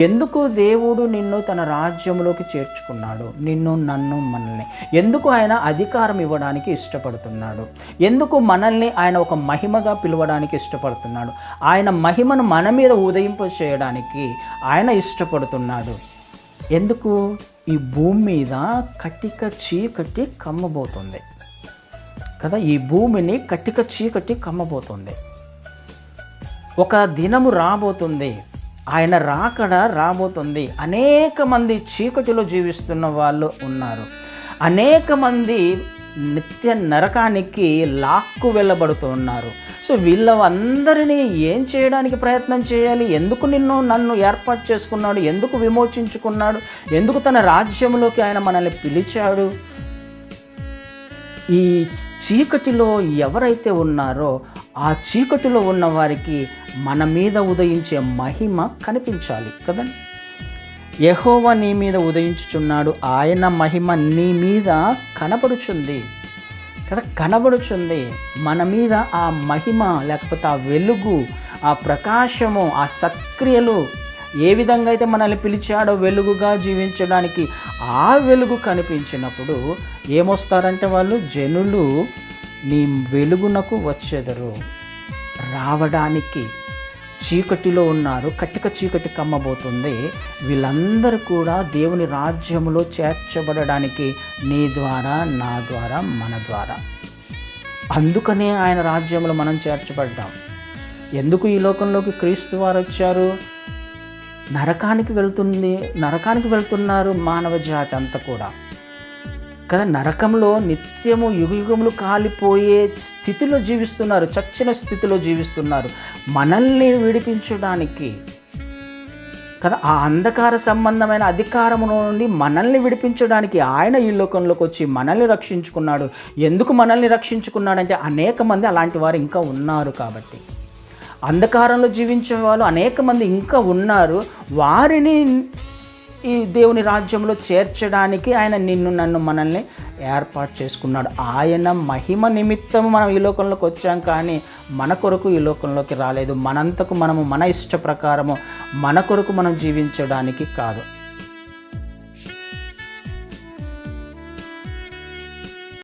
ఎందుకు దేవుడు నిన్ను తన రాజ్యంలోకి చేర్చుకున్నాడు? నిన్ను నన్ను మనల్ని. ఎందుకు ఆయన అధికారం ఇవ్వడానికి ఇష్టపడుతున్నాడు? ఎందుకు మనల్ని ఆయన ఒక మహిమగా పిలవడానికి ఇష్టపడుతున్నాడు? ఆయన మహిమను మన మీద ఉదయింప చేయడానికి ఆయన ఇష్టపడుతున్నాడు. ఎందుకు? ఈ భూమి మీద కటిక చీకటి కమ్మబోతుంది. కదా ఈ భూమిని కటిక చీకటి కమ్మబోతుంది. ఒక దినము రాబోతుంది. ఆయన రాకడ రాబోతుంది. అనేక మంది చీకటిలో జీవిస్తున్న వాళ్ళు ఉన్నారు. అనేక మంది నిత్య నరకానికి లాక్కు వెళ్ళబడుతున్నారు సో వీళ్ళందరినీ ఏం చేయడానికి ప్రయత్నం చేయాలి? ఎందుకు నిన్ను నన్ను ఏర్పాటు చేసుకున్నాడు? ఎందుకు విమోచించుకున్నాడు? ఎందుకు తన రాజ్యంలోకి ఆయన మనల్ని పిలిచాడు? ఈ చీకటిలో ఎవరైతే ఉన్నారో ఆ చీకటిలో ఉన్న వారికి మన మీద ఉదయించే మహిమ కనిపించాలి కదండి యహోవా నీ మీద ఉదయించుచున్నాడు ఆయన మహిమ నీ మీద కనపడుచుంది కదా? కనబడుచుంది. మన మీద ఆ మహిమ లేకపోతే ఆ వెలుగు ఆ ప్రకాశము ఆ సక్రియలు ఏ విధంగా అయితే మనల్ని పిలిచాడో వెలుగుగా జీవించడానికి ఆ వెలుగు కనిపించినప్పుడు ఏమొస్తారంటే వాళ్ళు? జనులు నీ వెలుగునకు వచ్చెదరు. రావడానికి చీకటిలో ఉన్నారు. కట్టిక చీకటి కమ్మబోతుంది. వీళ్ళందరూ కూడా దేవుని రాజ్యములో చేర్చబడడానికి నీ ద్వారా నా ద్వారా మన ద్వారా. అందుకనే ఆయన రాజ్యంలో మనం చేర్చబడ్డాం. ఎందుకు ఈ లోకంలోకి క్రీస్తు వారు వచ్చారు? నరకానికి వెళ్తుంది నరకానికి వెళ్తున్నారు మానవ జాతి అంతా కూడా. కదా నరకంలో నిత్యము యుగయుగములు కాలిపోయే స్థితిలో జీవిస్తున్నారు చచ్చిన స్థితిలో జీవిస్తున్నారు. మనల్ని విడిపించడానికి కదా ఆ అంధకార సంబంధమైన అధికారము నుండి మనల్ని విడిపించడానికి ఆయన ఈ లోకంలోకి వచ్చి మనల్ని రక్షించుకున్నాడు. ఎందుకు మనల్ని రక్షించుకున్నాడంటే అనేక మంది అలాంటి వారు ఇంకా ఉన్నారు కాబట్టి. అంధకారంలో జీవించే వాళ్ళు అనేక మంది ఇంకా ఉన్నారు. వారిని ఈ దేవుని రాజ్యంలో చేర్చడానికి ఆయన నిన్ను నన్ను మనల్ని ఏర్పాటు చేసుకున్నాడు. ఆయన మహిమ నిమిత్తం మనం ఈ లోకంలోకి వచ్చాం కానీ మన కొరకు ఈ లోకంలోకి రాలేదు. మనంతకు మనము మన ఇష్ట ప్రకారము మన కొరకు మనం జీవించడానికి కాదు.